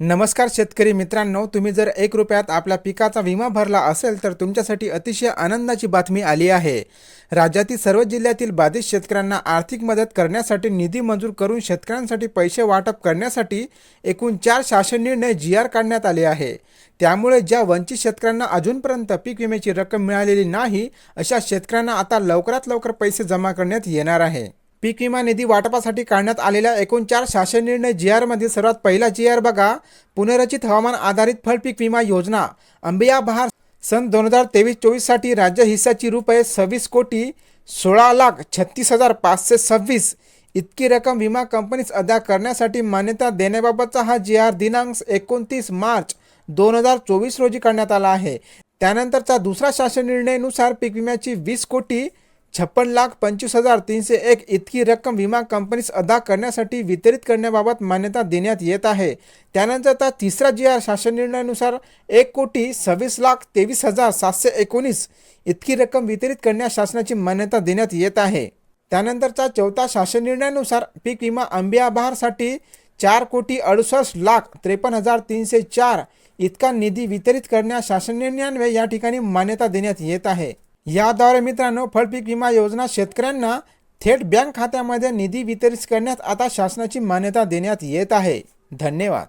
नमस्कार शेतकरी मित्रांनो तुम्ही जर एक रुपयात आपल्या पिकाचा विमा भरला असेल तर तुमच्यासाठी अतिशय आनंदाची बातमी आली आहे. राज्यातील सर्व जिल्ह्यातील बाधित शेतकऱ्यांना आर्थिक मदत करण्यासाठी निधी मंजूर करून शेतकऱ्यांसाठी पैसे वाटप करण्यासाठी एकूण चार शासन निर्णय जी आर काढण्यात आले आहे. त्यामुळे ज्या वंचित शेतकऱ्यांना अजूनपर्यंत पीक विम्याची रक्कम मिळालेली नाही अशा शेतकऱ्यांना आता लवकरात लवकर पैसे जमा करण्यात येणार आहे. पीक विमा निधी वाटपासाठी काढण्यात आलेल्या एकूण चार शासन निर्णय जी आरमध्ये सर्वात पहिला जी आर बघा. पुनर्रचित हवामान आधारित फळपीक विमा योजना. अंबिया बहार सन दोन हजार तेवीस चोवीससाठी राज्य हिस्साची रुपये सव्वीस कोटी सोळा लाख छत्तीस हजार पाचशे सव्वीस इतकी रक्कम विमा कंपनीस अदा करण्यासाठी मान्यता देण्याबाबतचा हा जी आर दिनांक एकोणतीस मार्च दोन हजार चोवीस रोजी काढण्यात आला आहे. त्यानंतरचा दुसरा शासन निर्णयानुसार पीक विम्याची वीस कोटी छप्पन लाख पंचवीस हजार तीनशे एक इतकी रक्कम विमा कंपनीस अदा करण्यासाठी वितरित करण्याबाबत मान्यता देण्यात येत आहे. त्यानंतरचा तिसरा जी आर शासन निर्णयानुसार एक कोटी सव्वीस लाख तेवीस हजार सातशे एकोणीस इतकी रक्कम वितरित करण्यास शासनाची मान्यता देण्यात येत आहे. त्यानंतरचा चौथा शासन निर्णयानुसार पीक विमा आंबियाबहारसाठी चार कोटी अडुसष्ट लाख त्रेपन्न हजार तीनशे चार इतका निधी वितरित करण्यास शासन निर्णयान्वये या ठिकाणी मान्यता देण्यात येत आहे. याद्वारे मित्रांनो फळपीक विमा योजना शेतकऱ्यांना थेट बँक खात्यामध्ये निधी वितरित करण्यात आता शासनाची मान्यता देण्यात येत आहे. धन्यवाद.